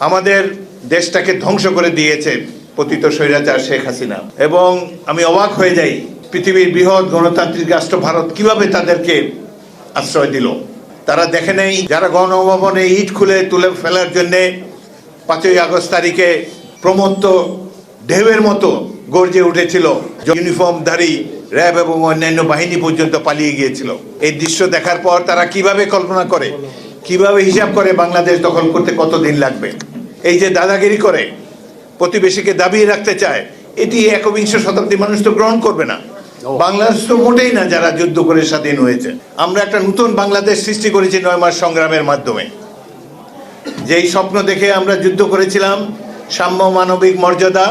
আমাদের দেশটাকে ধ্বংস করে দিয়েছে পতিত স্বৈরাচার শেখ হাসিনা। এবং আমি অবাক হয়ে যাই পৃথিবীর বৃহৎ গণতান্ত্রিক রাষ্ট্র ভারত কীভাবে তাদেরকে আশ্রয় দিল। তারা দেখে নেই, যারা গণভবনে ইট খুলে তুলে ফেলার জন্যে পাঁচই আগস্ট তারিখে প্রমত্ত ঢেউয়ের মতো গর্জে উঠেছিল। ইউনিফর্মধারী র্যাব এবং অন্যান্য বাহিনী পর্যন্ত পালিয়ে গিয়েছিল। এই দৃশ্য দেখার পর তারা কীভাবে কল্পনা করে কীভাবে হিসাব করে বাংলাদেশ দখল করতে কত দিন লাগবে? এই যে দাদাগিরি করে প্রতিবেশীকে দাবিয়ে রাখতে চায় এটি একবিংশ শতাব্দী মানুষ তো গ্রহণ করবে না। বাংলাদেশ তো মোটেই না যারা যুদ্ধ করে স্বাধীন হয়েছে। আমরা একটা নতুন বাংলাদেশ সৃষ্টি করেছি নয় মাস সংগ্রামের মাধ্যমে। যেই স্বপ্ন দেখে আমরা যুদ্ধ করেছিলাম সাম্য মানবিক মর্যাদা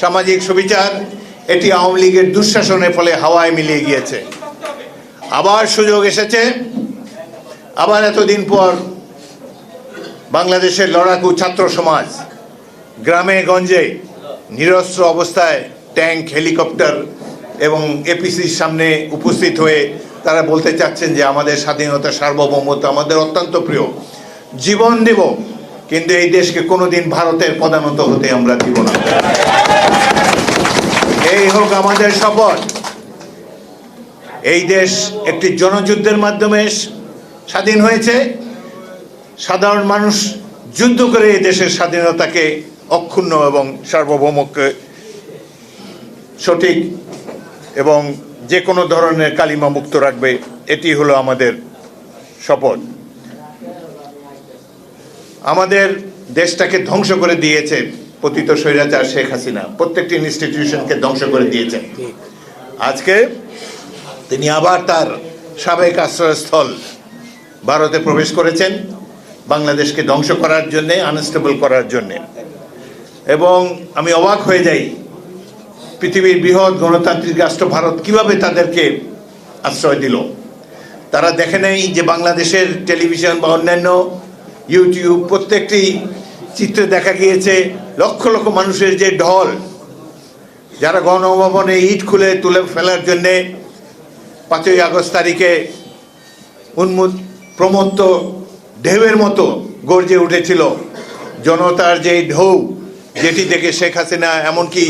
সামাজিক সুবিচার এটি আওয়ামী লীগের দুঃশাসনের ফলে হাওয়ায় মিলিয়ে গিয়েছে। আবার সুযোগ এসেছে আবার এতদিন পর বাংলাদেশের লড়াকু ছাত্র সমাজ গ্রামে গঞ্জে নিরস্ত্র অবস্থায় ট্যাঙ্ক, হেলিকপ্টার এবং এপিসির সামনে উপস্থিত হয়ে তারা বলতে চাচ্ছেন যে আমাদের স্বাধীনতা সার্বভৌমত্ব আমাদের অত্যন্ত প্রিয়। জীবন দেব, কিন্তু এই দেশকে কোনোদিন ভারতের প্রধানত হতে আমরা দিব না। এই হোক আমাদের শপথ। এই দেশ একটি জনযুদ্ধের মাধ্যমে স্বাধীন হয়েছে। সাধারণ মানুষ যুদ্ধ করে এই দেশের স্বাধীনতাকে অক্ষুণ্ণ এবং সার্বভৌমকে সঠিক এবং যে কোনো ধরনের কালিমা মুক্ত রাখবে, এটি হলো আমাদের শপথ। আমাদের দেশটাকে ধ্বংস করে দিয়েছে পতিত স্বৈরাচার শেখ হাসিনা। প্রত্যেকটি ইনস্টিটিউশনকে ধ্বংস করে দিয়েছেন আজকে তিনি আবার তার সাবেক আশ্রয়স্থল ভারতে প্রবেশ করেছেন, বাংলাদেশকে ধ্বংস করার জন্যে আনস্টেবল করার জন্যে। এবং আমি অবাক হয়ে যাই, পৃথিবীর বৃহৎ গণতান্ত্রিক রাষ্ট্র ভারত কীভাবে তাদেরকে আশ্রয় দিল। তারা দেখে নেই যে বাংলাদেশের টেলিভিশন বা অন্যান্য ইউটিউব প্রত্যেকটি চিত্রে দেখা গিয়েছে, লক্ষ লক্ষ মানুষের যে ঢল, যারা গণভবনে ইট খুলে তুলে ফেলার জন্যে পাঁচই আগস্ট তারিখে প্রমত্ত ঢেউয়ের মতো গর্জে উঠেছিল। জনতার যে ঢৌ যেটি দেখে শেখ হাসিনা এমনকি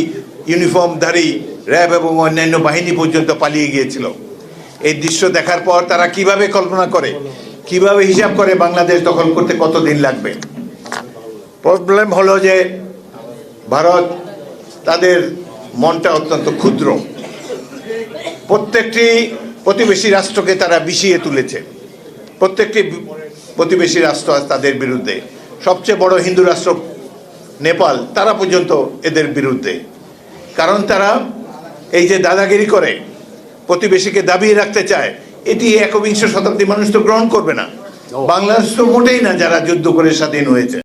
ইউনিফর্মধারী, র্যাব এবং অন্যান্য বাহিনী পর্যন্ত পালিয়ে গিয়েছিল। এই দৃশ্য দেখার পর তারা কীভাবে কল্পনা করে, কীভাবে হিসাব করে বাংলাদেশ দখল করতে কতদিন লাগবে? প্রবলেম হলো যে ভারত তাদের মনটা অত্যন্ত ক্ষুদ্র। প্রত্যেকটি প্রতিবেশী রাষ্ট্রকে তারা বিষিয়ে তুলেছে। প্রত্যেকটি প্রতিবেশী রাষ্ট্র আজ তাদের বিরুদ্ধে। সবচেয়ে বড় হিন্দু রাষ্ট্র নেপাল তারা পর্যন্ত এদের বিরুদ্ধে। কারণ তারা এই যে দাদাগিরি করে প্রতিবেশীকে দাবিয়ে রাখতে চায় এটি একবিংশ শতাব্দী মানুষ তো গ্রহণ করবে না। বাংলাদেশ তো মোটেই না যারা যুদ্ধ করে স্বাধীন হয়েছে।